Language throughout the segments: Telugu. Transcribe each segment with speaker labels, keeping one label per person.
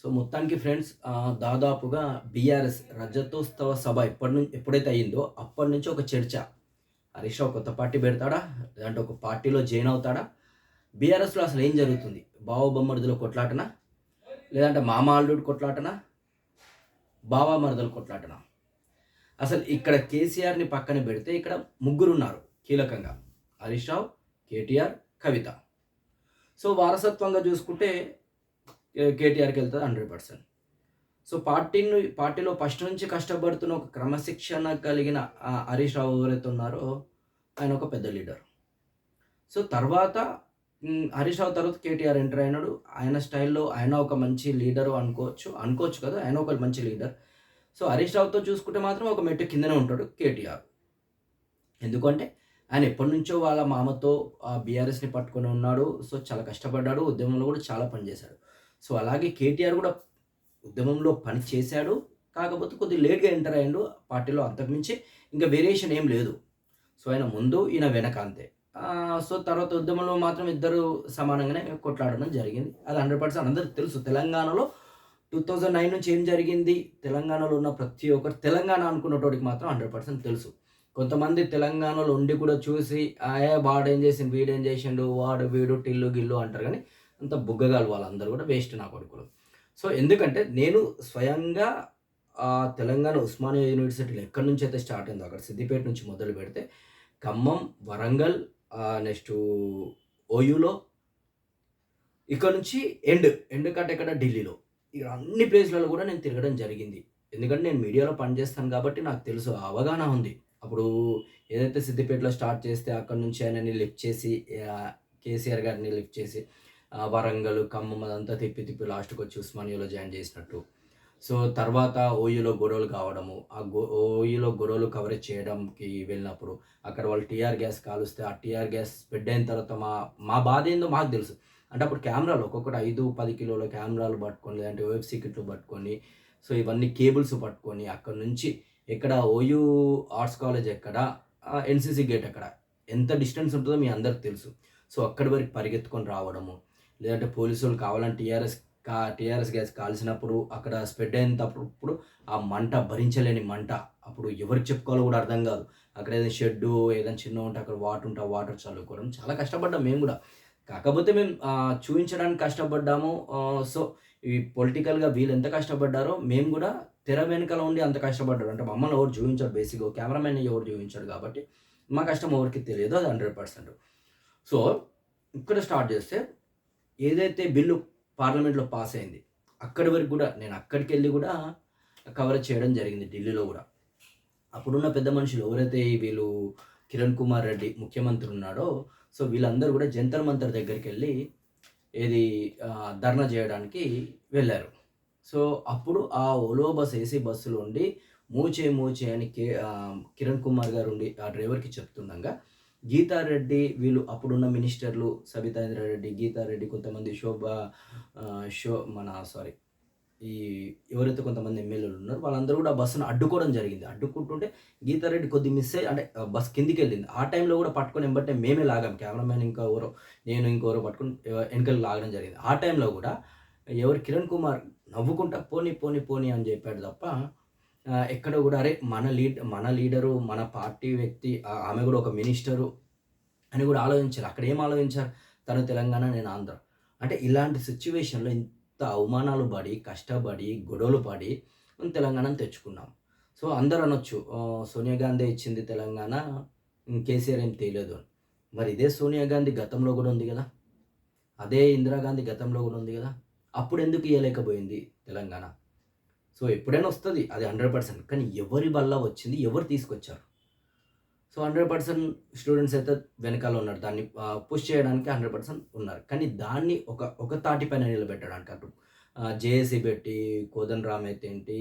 Speaker 1: సో మొత్తానికి ఫ్రెండ్స్ దాదాపుగా బీఆర్ఎస్ రజతోత్సవ సభ ఎప్పటి నుంచి ఎప్పుడైతే అయ్యిందో అప్పటి నుంచి ఒక చర్చ. హరీష్ రావు కొత్త పార్టీ పెడతాడా? లేదంటే ఒక పార్టీలో జాయిన్ అవుతాడా? బీఆర్ఎస్లో అసలు ఏం జరుగుతుంది? బావ కొట్లాటనా? లేదంటే మామ అల్లుడు కొట్లాటనా? బావా మరదలు కొట్లాటనా? అసలు ఇక్కడ కేసీఆర్ని పక్కన పెడితే ఇక్కడ ముగ్గురు ఉన్నారు కీలకంగా. హరీష్ రావు కేటీఆర్ కవిత. సో వారసత్వంగా చూసుకుంటే కేటీఆర్కి వెళ్తుంది హండ్రెడ్ పర్సెంట్. సో పార్టీని పార్టీలో ఫస్ట్ నుంచి కష్టపడుతున్న ఒక క్రమశిక్షణ కలిగిన హరీష్ రావు ఎవరైతే ఉన్నారో ఆయన ఒక పెద్ద లీడర్. సో తర్వాత హరీష్ రావు తర్వాత కేటీఆర్ ఎంటర్ అయినాడు. ఆయన స్టైల్లో ఆయన ఒక మంచి లీడరు అనుకోవచ్చు అనుకోవచ్చు కదా ఆయన ఒక మంచి లీడర్. సో హరీష్ రావుతో చూసుకుంటే మాత్రం ఒక మెట్టు కిందనే ఉంటాడు కేటీఆర్. ఎందుకంటే ఆయన ఎప్పటి నుంచో వాళ్ళ మామతో బీఆర్ఎస్ని పట్టుకొని ఉన్నాడు. సో చాలా కష్టపడ్డాడు ఉద్యమంలో కూడా చాలా పనిచేశాడు. సో అలాగే కేటీఆర్ కూడా ఉద్యమంలో పని చేశాడు. కాకపోతే కొద్దిగా లేట్గా ఎంటర్ అయ్యాడు. పార్టీలో అంతకుమించి ఇంకా వేరియేషన్ ఏం లేదు. సో ఆయన ముందు ఈయన వెనక అంతే. సో తర్వాత ఉద్యమంలో మాత్రం ఇద్దరు సమానంగానే కొట్లాడడం జరిగింది. అది హండ్రెడ్ పర్సెంట్ అందరికి తెలుసు. తెలంగాణలో టూ థౌజండ్ నైన్ నుంచి ఏం జరిగింది? తెలంగాణలో ఉన్న ప్రతి ఒక్కరు తెలంగాణ అనుకున్నటోడికి మాత్రం హండ్రెడ్ పర్సెంట్ తెలుసు. కొంతమంది తెలంగాణలో ఉండి కూడా చూసి ఆయా వాడు ఏం చేసిండు? వీడు ఏం చేసిండు? వాడు వీడు టిల్లు గిల్లు అంటారు. కానీ అంత బుగ్గగాలు వాళ్ళందరూ కూడా వేస్ట్ నా కొడుకులు సో ఎందుకంటే నేను స్వయంగా తెలంగాణ ఉస్మానియా యూనివర్సిటీలో ఎక్కడి నుంచి అయితే స్టార్ట్ అయిందో అక్కడ సిద్దిపేట నుంచి మొదలు పెడితే ఖమ్మం వరంగల్ నెక్స్ట్ ఓయూలో ఇక్కడ నుంచి ఎండ్ ఎండ్ కట్ ఎక్కడ? ఢిల్లీలో. ఇక్కడ అన్ని ప్లేస్లలో కూడా నేను తిరగడం జరిగింది. ఎందుకంటే నేను మీడియాలో పనిచేస్తాను కాబట్టి నాకు తెలుసు అవగాహన ఉంది. అప్పుడు ఏదైతే సిద్దిపేటలో స్టార్ట్ చేస్తే అక్కడ నుంచి ఆయనని లిఫ్ట్ చేసి కేసీఆర్ గారిని లిఫ్ట్ చేసి వరంగల్ ఖమ్మం అదంతా తిప్పి తిప్పి లాస్ట్కి వచ్చి ఉస్మానియాలో జాయిన్ చేసినట్టు. సో తర్వాత ఓయూలో గొడవలు కావడము ఆ గో ఓయూలో గొడవలు కవరేజ్ చేయడానికి వెళ్ళినప్పుడు అక్కడ వాళ్ళు టీఆర్ గ్యాస్ కాలుస్తే ఆ టీఆర్ గ్యాస్ స్ప్రెడ్ అయిన తర్వాత మా మా బాధ ఏందో మాకు తెలుసు. అంటే అప్పుడు కెమెరాలు ఒక్కొక్కటి ఐదు పది కిలోల కెమెరాలు పట్టుకొని లేదంటే వెబ్ కిట్లు పట్టుకొని సో ఇవన్నీ కేబుల్స్ పట్టుకొని అక్కడ నుంచి ఎక్కడ ఓయూ ఆర్ట్స్ కాలేజ్ ఎక్కడ ఎన్సీసీ గేట్ ఎక్కడ ఎంత డిస్టెన్స్ ఉంటుందో మీ అందరికి తెలుసు. సో అక్కడి వరకు పరిగెత్తుకొని రావడము లేదంటే పోలీసులు కావాలని టీఆర్ఎస్ కా టీఆర్ఎస్ గ్యాస్ కాల్సినప్పుడు అక్కడ స్ప్రెడ్ అయినప్పుడు ఆ మంట భరించలేని మంట. అప్పుడు ఎవరికి చెప్పుకోవాలో కూడా అర్థం కాదు. అక్కడ ఏదైనా షెడ్డు ఏదైనా చిన్న ఉంటే అక్కడ వాటర్ ఉంటే ఆ వాటర్ చల్లుకోవడం చాలా కష్టపడ్డాం మేము కూడా. కాకపోతే మేము చూపించడానికి కష్టపడ్డాము. సో ఈ పొలిటికల్గా వీళ్ళు ఎంత కష్టపడ్డారో మేము కూడా తెర వెనుకల ఉండి అంత కష్టపడ్డారు. అంటే మమ్మల్ని ఎవరు చూపించారు బేసిక్గా కెమెరామెన్ ఎవరు చూపించాడు కాబట్టి మా కష్టం ఎవరికి తెలియదు అది హండ్రెడ్ పర్సెంట్. సో ఇక్కడ స్టార్ట్ చేస్తే ఏదైతే బిల్లు పార్లమెంట్లో పాస్ అయింది అక్కడి వరకు కూడా నేను అక్కడికి వెళ్ళి కూడా కవర్ చేయడం జరిగింది ఢిల్లీలో కూడా. అప్పుడున్న పెద్ద మనుషులు ఎవరైతే వీళ్ళు కిరణ్ కుమార్ రెడ్డి ముఖ్యమంత్రి ఉన్నాడో సో వీళ్ళందరూ కూడా జంతర్ మంతర్ దగ్గరికి వెళ్ళి ఏది ధర్నా చేయడానికి వెళ్ళారు. సో అప్పుడు ఆ ఓలో బస్ ఏసీ బస్సులో ఉండి మూచే మూచే అని కిరణ్ కుమార్ గారు ఉండి ఆ డ్రైవర్కి చెప్తుండగా గీతారెడ్డి వీళ్ళు అప్పుడున్న మినిస్టర్లు సబితాంద్రారెడ్డి గీతారెడ్డి కొంతమంది శోభ షో మన సారీ ఈ ఎవరైతే కొంతమంది ఎమ్మెల్యేలు ఉన్నారో వాళ్ళందరూ కూడా బస్సును అడ్డుకోవడం జరిగింది. అడ్డుకుంటుంటే గీతారెడ్డి కొద్ది మిస్ అయ్యి అంటే బస్ కిందికి వెళ్ళింది. ఆ టైంలో కూడా పట్టుకొని ఎంబట్టే మేమే లాగాం. కెమెరామ్యాన్ ఇంకా ఎవరో నేను ఇంకెవరో పట్టుకొని వెనకలు లాగడం జరిగింది. ఆ టైంలో కూడా ఎవరు కిరణ్ కుమార్ నవ్వుకుంటా పోనీ పోనీ పోనీ అని చెప్పాడు తప్ప ఎక్కడ కూడా అరే మన లీడ్ మన లీడరు మన పార్టీ వ్యక్తి ఆమె కూడా ఒక మినిస్టరు అని కూడా ఆలోచించారు. అక్కడ ఏం ఆలోచించారు? తను తెలంగాణ నేను ఆంధ్ర. అంటే ఇలాంటి సిచ్యువేషన్లో ఇంత అవమానాలు పడి కష్టపడి గొడవలు పడి మనం తెలంగాణను తెచ్చుకున్నాం. సో అందరు అనొచ్చు సోనియా గాంధీ ఇచ్చింది తెలంగాణ కేసీఆర్ ఏం తెలియదు అని. మరి ఇదే సోనియా గాంధీ గతంలో కూడా ఉంది కదా? అదే ఇందిరాగాంధీ గతంలో కూడా ఉంది కదా? అప్పుడు ఎందుకు ఇవ్వలేకపోయింది తెలంగాణ? సో ఎప్పుడైనా వస్తుంది అది హండ్రెడ్ పర్సెంట్ కానీ ఎవరి వల్ల వచ్చింది ఎవరు తీసుకొచ్చారు? సో హండ్రెడ్ పర్సెంట్ స్టూడెంట్స్ అయితే వెనకాల ఉన్నారు. దాన్ని పుష్ చేయడానికి హండ్రెడ్ పర్సెంట్ ఉన్నారు. కానీ దాన్ని ఒక ఒక తాటిపైన నిలబెట్టడానికి అటు జేఏసీ పెట్టి కోదన్ రామ్ అయితే ఏంటి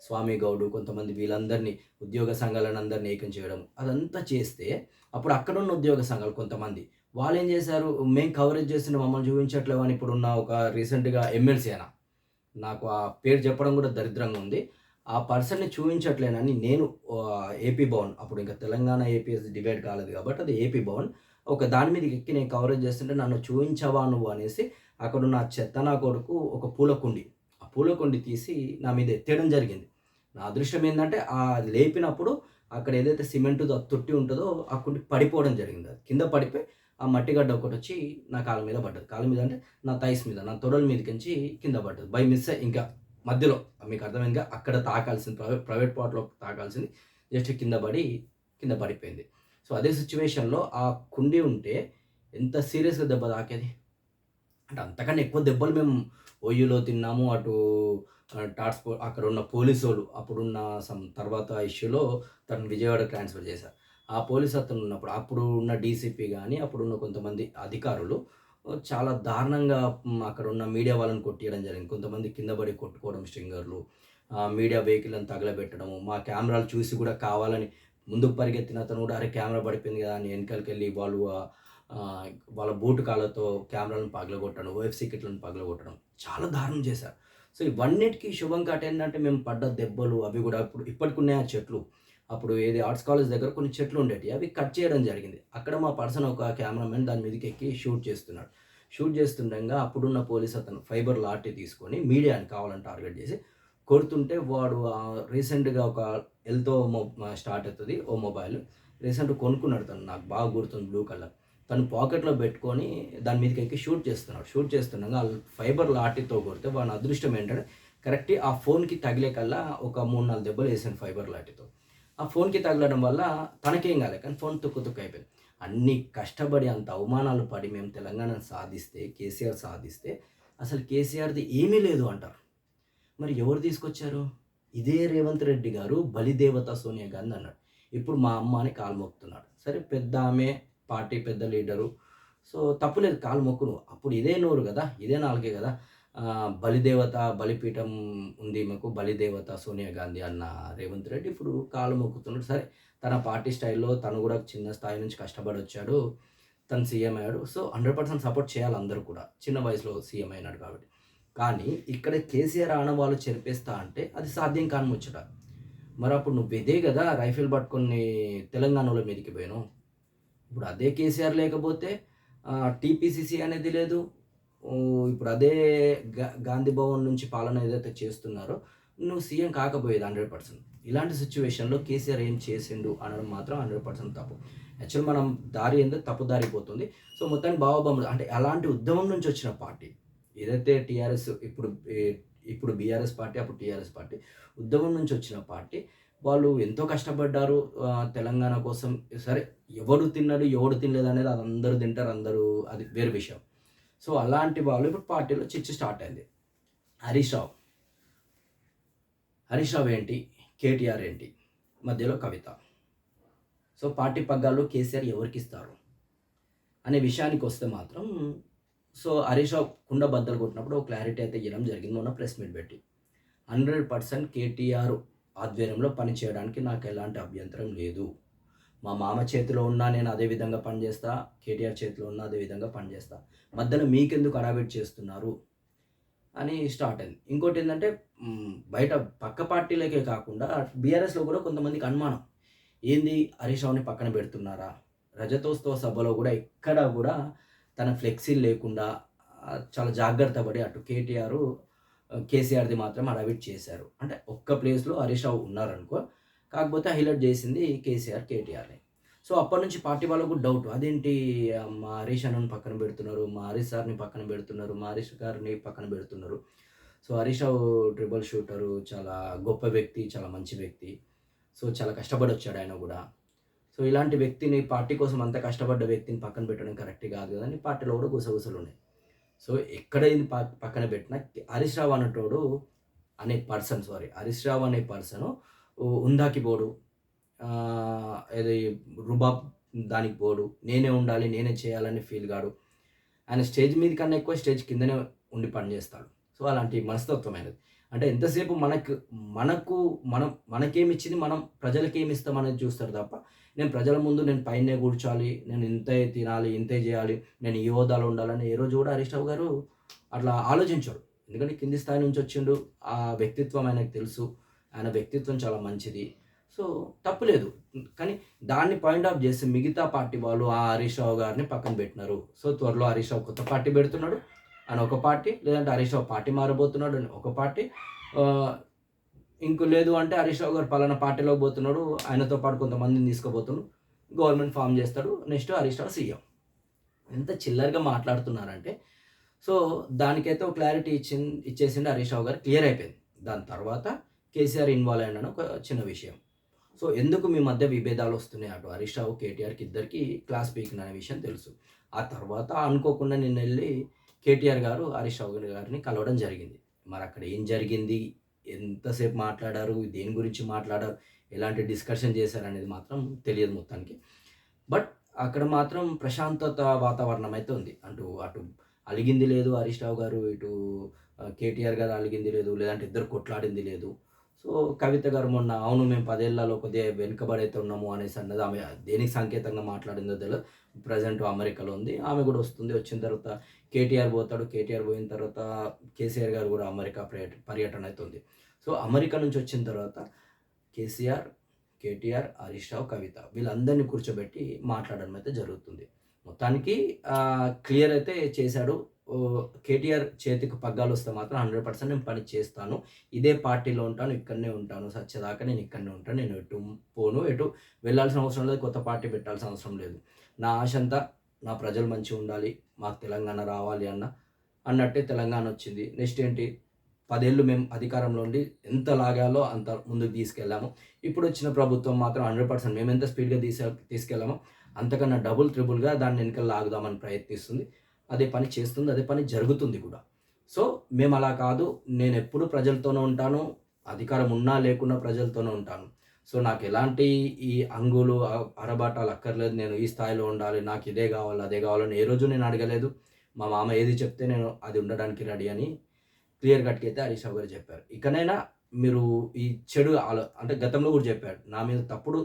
Speaker 1: స్వామి గౌడు కొంతమంది వీళ్ళందరినీ ఉద్యోగ సంఘాలను అందరినీ ఏకం చేయడం అదంతా చేస్తే అప్పుడు అక్కడ ఉన్న ఉద్యోగ సంఘాలు కొంతమంది వాళ్ళు ఏం చేశారు మేము కవరేజ్ చేస్తున్న మమ్మల్ని చూపించట్లేవు అని ఇప్పుడున్న ఒక రీసెంట్గా ఎమ్మెల్సీ అయినా నాకు ఆ పేరు చెప్పడం కూడా దరిద్రంగా ఉంది. ఆ పర్సన్ని చూపించట్లేనని నేను ఏపీ భవన్ అప్పుడు ఇంకా తెలంగాణ ఏపీఎస్ డివైడ్ కాలేదు కాబట్టి అది ఏపీ భవన్ ఒక దాని మీద ఎక్కి నేను కవరేజ్ చేస్తుంటే నన్ను చూపించవా నువ్వు అనేసి అక్కడ నా చెత్త నా కొడుకు ఒక పూల కుండి ఆ పూలకుండి తీసి నా మీద ఎత్తేయడం జరిగింది. నా అదృష్టం ఏంటంటే ఆ లేపినప్పుడు అక్కడ ఏదైతే సిమెంట్ తొట్టి ఉంటుందో ఆ కుండి పడిపోవడం జరిగింది. అది కింద పడిపోయి ఆ మట్టిగడ్డ ఒకటి వచ్చి నా కాళ్ళ మీద పడ్డది. కాళ్ళ మీద అంటే నా థైస్ మీద నా తొడల మీదకించి కింద పడ్డది. బై మిస్ ఇంకా మధ్యలో మీకు అర్థమైందిగా? అక్కడ తాకాల్సింది ప్రైవేట్ ప్రైవేట్ పార్ట్లో తాకాల్సింది. జస్ట్ కింద పడి కింద పడిపోయింది. సో అదే సిచ్యువేషన్లో ఆ కుండి ఉంటే ఎంత సీరియస్గా దెబ్బ తాకేది? అంటే అంతకన్నా ఎక్కువ దెబ్బలు మేము ఒయ్యిలో తిన్నాము అటు టాట్స్పో అక్కడ ఉన్న పోలీసు వాళ్ళు అప్పుడున్న సమ్ తర్వాత ఇష్యూలో తను విజయవాడ ట్రాన్స్ఫర్ చేశారు ఆ పోలీస్ అతను ఉన్నప్పుడు అప్పుడు ఉన్న డీసీపీ కానీ అప్పుడున్న కొంతమంది అధికారులు చాలా దారుణంగా అక్కడ ఉన్న మీడియా వాళ్ళని కొట్టియడం జరిగింది. కొంతమంది కింద పడి కొట్టుకోవడం స్ట్రింగర్లు మీడియా వెహికల్ని తగలబెట్టడము మా కెమెరాలు చూసి కూడా కావాలని ముందుకు పరిగెత్తిన అతను కూడా అరే కెమెరా పడిపోయింది కదా అని వెనకాలకి వెళ్ళి వాళ్ళు వాళ్ళ బూటు కాళ్ళతో కెమెరాలను పగలగొట్టడం ఓఎఫ్సీ కిట్లను పగలగొట్టడం చాలా దారుణం చేశారు. సో ఇవన్నిటికీ శుభం కాట ఏంటంటే మేము పడ్డ దెబ్బలు అవి కూడా ఇప్పుడు ఇప్పటికి ఉన్నాయి ఆ చెట్లు? అప్పుడు ఏది ఆర్ట్స్ కాలేజ్ దగ్గర కొన్ని చెట్లు ఉండేవి అవి కట్ చేయడం జరిగింది. అక్కడ మా పర్సన్ ఒక కెమెరామెన్ దాని మీదకి ఎక్కి షూట్ చేస్తున్నాడు. షూట్ చేస్తుండగా అప్పుడున్న పోలీస్ అతను ఫైబర్ లాఠీ తీసుకొని మీడియాని కావాలని టార్గెట్ చేసి కొడుతుంటే వాడు రీసెంట్గా ఒక ఎల్తో మొ స్టార్ట్ అవుతుంది ఓ మొబైల్ రీసెంట్ కొనుక్కున్నాడు తను నాకు బాగా గుర్తుంది బ్లూ కలర్ తను పాకెట్లో పెట్టుకొని దాని మీదకి ఎక్కి షూట్ చేస్తున్నాడు. షూట్ చేస్తుండగా ఫైబర్ లాటితో కొడితే వాడి అదృష్టం ఏంటంటే కరెక్ట్ ఆ ఫోన్కి తగిలే కల్లా ఒక మూడు నాలుగు దెబ్బలు వేసాను ఫైబర్ లాటితో ఆ ఫోన్కి తగలడం వల్ల తనకేం కాలే కానీ ఫోన్ తుక్కు తుక్కు అయిపోయింది. అన్ని కష్టపడి అంత అవమానాలు పడి మేము తెలంగాణను సాధిస్తే కేసీఆర్ సాధిస్తే అసలు కేసీఆర్ది ఏమీ లేదు అంటారు. మరి ఎవరు తీసుకొచ్చారు? ఇదే రేవంత్ రెడ్డి గారు బలిదేవత సోనియా గాంధీ అన్నాడు. ఇప్పుడు మా అమ్మ అని కాలు మొక్కుతున్నాడు. సరే పెద్ద ఆమె పార్టీ పెద్ద లీడరు. సో తప్పులేదు కాలు మొక్కును. అప్పుడు ఇదే నోరు కదా ఇదే నాలుగే కదా. బలిదేవత బలిపీఠం ఉంది మాకు బలిదేవత సోనియా గాంధీ అన్న రేవంత్ రెడ్డి ఇప్పుడు కాలు మొక్కుతున్నాడు. సరే తన పార్టీ స్టైల్లో తను కూడా చిన్న స్థాయి నుంచి కష్టపడి వచ్చాడు తను సీఎం అయ్యాడు. సో హండ్రెడ్ పర్సెంట్ సపోర్ట్ చేయాలి అందరూ కూడా. చిన్న వయసులో సీఎం అయినాడు కాబట్టి. కానీ ఇక్కడ కేసీఆర్ ఆనవాళ్ళు చెరిపేస్తా అంటే అది సాధ్యం కాని ముచ్చట. మరి అప్పుడు నువ్వు ఇదే కదా రైఫిల్ పట్టుకొని తెలంగాణలో మీదకి పోయాను ఇప్పుడు అదే కేసీఆర్ లేకపోతే టీపీసీసీ అనేది లేదు. ఇప్పుడు అదే గా గాంధీ భవన్ నుంచి పాలన ఏదైతే చేస్తున్నారో నువ్వు సీఎం కాకపోయేది హండ్రెడ్ పర్సెంట్. ఇలాంటి సిచ్యువేషన్లో కేసీఆర్ ఏం చేసిండు అనడం మాత్రం హండ్రెడ్ పర్సెంట్ తప్పు. యాక్చువల్ మనం దారి ఏందో తప్పు దారి పోతుంది సో మొత్తానికి బాబాబొమ్మ అంటే అలాంటి ఉద్యమం నుంచి వచ్చిన పార్టీ ఏదైతే టీఆర్ఎస్ ఇప్పుడు ఇప్పుడు బీఆర్ఎస్ పార్టీ అప్పుడు టీఆర్ఎస్ పార్టీ ఉద్యమం నుంచి వచ్చిన పార్టీ వాళ్ళు ఎంతో కష్టపడ్డారు తెలంగాణ కోసం. సరే ఎవడు తిన్నాడు ఎవడు తినలేదు అనేది అది అందరూ తింటారు అందరూ అది వేరే విషయం. సో అలాంటి వాళ్ళు ఇప్పుడు పార్టీలో చిచ్చు స్టార్ట్ అయింది. హరీష్ రావు. హరీష్ రావు ఏంటి? కేటీఆర్ ఏంటి? మధ్యలో కవిత. సో పార్టీ పగ్గాలు కేసీఆర్ ఎవరికి ఇస్తారు? అనే విషయానికి వస్తే మాత్రం సో హరీష్ రావు కుండ బద్దలు కొట్టినప్పుడు ఒక క్లారిటీ అయితే ఇవ్వడం జరిగింది మొన్న ప్రెస్ మీట్ పెట్టి. హండ్రెడ్ పర్సెంట్ కేటీఆర్ ఆధ్వర్యంలో పని చేయడానికి నాకు ఎలాంటి అభ్యంతరం లేదు. మా మామ చేతిలో ఉన్నా నేను అదే విధంగా పనిచేస్తా కేటీఆర్ చేతిలో ఉన్నా అదే విధంగా పనిచేస్తా. మధ్యలో మీకెందుకు అడాబెట్ చేస్తున్నారు? అని స్టార్ట్ అయింది. ఇంకోటి ఏంటంటే బయట పక్క పార్టీలకే కాకుండా బీఆర్ఎస్లో కూడా కొంతమందికి అనుమానం. ఏంది? హరీష్ రావుని పక్కన పెడుతున్నారా? రజతోత్సవ సభలో కూడా ఎక్కడ కూడా తన ఫ్లెక్సీలు లేకుండా చాలా జాగ్రత్త పడి అటు కేటీఆర్ కేసీఆర్ది మాత్రం అడావిట్ చేశారు. అంటే ఒక్క ప్లేస్లో హరీష్ రావు ఉన్నారనుకో కాకపోతే హైలైట్ చేసింది కేసీఆర్ కేటీఆర్ని సో అప్పటి నుంచి పార్టీ వాళ్ళకు డౌట్. అదేంటి మా హరీష్ అన్నను పక్కన పెడుతున్నారు మా హరీష్ సార్ని పక్కన పెడుతున్నారు మా హరీష్ గారిని పక్కన పెడుతున్నారు. So Harish Rao triple shooter చాలా గొప్ప వ్యక్తి చాలా మంచి వ్యక్తి. సో చాలా కష్టపడి వచ్చాడు ఆయన కూడా. సో ఇలాంటి వ్యక్తిని పార్టీ కోసం అంత కష్టపడ్డ వ్యక్తిని పక్కన పెట్టడం కరెక్ట్ కాదు కదని పార్టీలో కూడా గుసగుసలు ఉన్నాయి. సో ఎక్కడ ఇది పక్కన పెట్టినా హరీష్ రావు అనేటోడు అనే పర్సన్ సారీ హరీష్ రావు అనే పర్సను ఉందాకి పోడు. ఆ, ఏది రుబాబ్ దానికి పోడు. నేనే ఉండాలి నేనే చేయాలని ఫీల్ కాడు ఆయన స్టేజ్ మీద కన్నా ఎక్కువ స్టేజ్ కిందనే ఉండి పనిచేస్తాడు సో అలాంటి మనస్తత్వమైనది. అంటే ఎంతసేపు మనకు మనకు మనం మనకేమి ఇచ్చింది మనం ప్రజలకేమి ఇస్తామనేది చూస్తారు తప్ప నేను ప్రజల ముందు నేను పైనే కూర్చోాలి నేను ఇంతే తినాలి ఇంతే చేయాలి నేను ఈ హోదాలో ఉండాలని ఏ రోజు కూడా హరీష్ గారు అట్లా ఆలోచించాడు ఎందుకంటే కింది స్థాయి నుంచి వచ్చిండు ఆ వ్యక్తిత్వం ఆయనకు తెలుసు. ఆయన వ్యక్తిత్వం చాలా మంచిది. సో తప్పులేదు కానీ దాన్ని పాయింట్ ఆఫ్ చేసి మిగతా పార్టీ వాళ్ళు ఆ హరీష్ రావు గారిని పక్కన పెట్టినారు. సో త్వరలో హరీష్ రావు కొత్త పార్టీ పెడుతున్నాడు. అని ఒక పార్టీ లేదంటే హరీష్ రావు పార్టీ మారబోతున్నాడు అని ఒక పార్టీ. ఇంకో లేదు అంటే హరీష్ రావు గారు పలానా పార్టీలోకి పోతున్నాడు. ఆయనతో పాటు కొంతమందిని తీసుకుపోతున్నాడు. గవర్నమెంట్ ఫామ్ చేస్తాడు. Next Harish Rao CM. ఎంత చిల్లరగా మాట్లాడుతున్నారంటే సో దానికైతే ఒక క్లారిటీ ఇచ్చింది ఇచ్చేసింది హరీష్ రావు గారు. క్లియర్ అయిపోయింది. దాని తర్వాత కేసీఆర్ ఇన్వాల్వ్ అయిన ఒక చిన్న విషయం. సో ఎందుకు మీ మధ్య విభేదాలు వస్తున్నాయి? అటు హరీష్ రావు కేటీఆర్కి ఇద్దరికి క్లాస్ పీకిన అనే విషయం తెలుసు. ఆ తర్వాత అనుకోకుండా నిన్న వెళ్ళి కేటీఆర్ గారు హరీష్ రావు గారిని కలవడం జరిగింది. మరి అక్కడ ఏం జరిగింది? ఎంతసేపు మాట్లాడారు? దేని గురించి మాట్లాడారు? ఎలాంటి డిస్కషన్ చేశారు అనేది మాత్రం తెలియదు మొత్తానికి. బట్ అక్కడ మాత్రం ప్రశాంతత వాతావరణం అయితే ఉంది. అంటూ అటు అలిగింది లేదు హరీష్ రావు గారు ఇటు కేటీఆర్ గారు అలిగింది లేదు లేదంటే ఇద్దరు కొట్లాడింది లేదు. సో కవిత గారు మొన్న అవును మేము పదేళ్ళలో కొద్దిగా వెనుకబడైతే ఉన్నాము అనేసి అన్నది ఆమె దేనికి సంకేతంగా మాట్లాడిందో తెలియదు ప్రజెంట్ అమెరికాలో ఉంది. ఆమె కూడా వస్తుంది. వచ్చిన తర్వాత కేటీఆర్ పోతాడు. కేటీఆర్ పోయిన తర్వాత కేసీఆర్ గారు కూడా అమెరికా పర్యటన అవుతుంది. సో అమెరికా నుంచి వచ్చిన తర్వాత కేసీఆర్ కేటీఆర్ హరీష్ రావు కవిత వీళ్ళందరినీ కూర్చోబెట్టి మాట్లాడడం అయితే జరుగుతుంది. మొత్తానికి క్లియర్ అయితే చేశాడు. కేటీఆర్ చేతికి పగ్గాలు వస్తే మాత్రం హండ్రెడ్ పర్సెంట్ నేను పని చేస్తాను. ఇదే పార్టీలో ఉంటాను ఇక్కడనే ఉంటాను. సచ్చేదాకా నేను ఇక్కడనే ఉంటాను. నేను ఎటు పోను ఎటు వెళ్ళాల్సిన అవసరం లేదు కొత్త పార్టీ పెట్టాల్సిన అవసరం లేదు. నా ఆశ అంతా నా ప్రజలు మంచిగా ఉండాలి మాకు తెలంగాణ రావాలి అన్న అన్నట్టే తెలంగాణ వచ్చింది. నెక్స్ట్ ఏంటి? పదేళ్ళు మేము అధికారంలో ఉండి ఎంత లాగాలో అంత ముందుకు తీసుకెళ్ళాము. ఇప్పుడు వచ్చిన ప్రభుత్వం మాత్రం హండ్రెడ్ పర్సెంట్ మేము ఎంత స్పీడ్గా తీసే తీసుకెళ్ళామో అంతకన్నా డబుల్ ట్రిబుల్గా దాన్ని వెనకాల లాగుదామని ప్రయత్నిస్తుంది. అదే పని చేస్తుంది అదే పని జరుగుతుంది కూడా. సో మేము అలా కాదు నేను ఎప్పుడు ప్రజలతోనే ఉంటాను అధికారం ఉన్నా లేకున్నా ప్రజలతోనే ఉంటాను. సో నాకు ఎలాంటి ఈ అంగులు అరబాటాలు అక్కర్లేదు నేను ఈ స్థాయిలో ఉండాలి నాకు ఇదే కావాలి అదే కావాలని ఏ రోజు నేను అడగలేదు. మా మామ ఏది చెప్తే నేను అది ఉండడానికి రెడీ అని క్లియర్ కట్కి అయితే హరీష్ గారు చెప్పారు. ఇకనైనా మీరు ఈ చెడు ఆలో అంటే గతంలో కూడా చెప్పాడు నా మీద తప్పుడు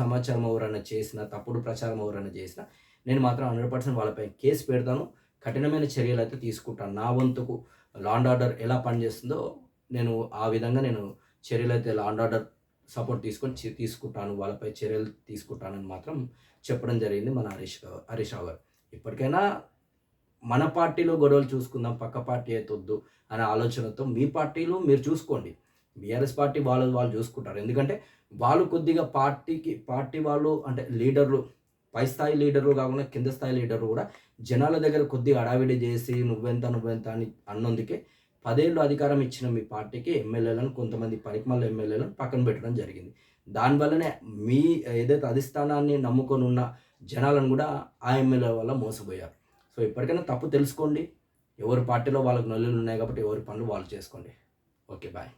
Speaker 1: సమాచారం ఎవరైనా చేసిన తప్పుడు ప్రచారం ఎవరైనా చేసిన నేను మాత్రం హండ్రెడ్ పర్సెంట్ వాళ్ళపై కేసు పెడతాను. కఠినమైన చర్యలు అయితే తీసుకుంటాను. నా వంతుకు లాండ్ ఆర్డర్ ఎలా పనిచేస్తుందో నేను ఆ విధంగా నేను చర్యలు అయితే లాండ్ ఆర్డర్ సపోర్ట్ తీసుకొని తీసుకుంటాను. వాళ్ళపై చర్యలు తీసుకుంటానని మాత్రం చెప్పడం జరిగింది మన హరీష్ హరీష్ రావు గారు. ఇప్పటికైనా మన పార్టీలో గొడవలు చూసుకుందాం పక్క పార్టీ అయితే వద్దు అనే ఆలోచనతో మీ పార్టీలో మీరు చూసుకోండి. బీఆర్ఎస్ పార్టీ వాళ్ళు వాళ్ళు చూసుకుంటారు. ఎందుకంటే వాళ్ళు కొద్దిగా పార్టీకి పార్టీ వాళ్ళు అంటే లీడర్లు పై స్థాయి లీడర్లు కాకుండా కింద స్థాయి లీడర్లు కూడా జనాల దగ్గర కొద్దిగా అడావిడి చేసి నువ్వెంత నువ్వెంత అని అన్నందుకే పదేళ్ళు అధికారం ఇచ్చిన మీ పార్టీకి ఎమ్మెల్యేలను కొంతమంది పరికమల ఎమ్మెల్యేలను పక్కన పెట్టడం జరిగింది. దానివల్లనే మీ ఏదైతే అధిష్టానాన్ని నమ్ముకొని ఉన్న జనాలను కూడా ఆ ఎమ్మెల్యే వల్ల మోసపోయారు. సో ఇప్పటికైనా తప్పు తెలుసుకోండి. ఎవరి పార్టీలో వాళ్ళకు నల్లులు ఉన్నాయి కాబట్టి ఎవరి పనులు వాళ్ళు చేసుకోండి. Okay bye.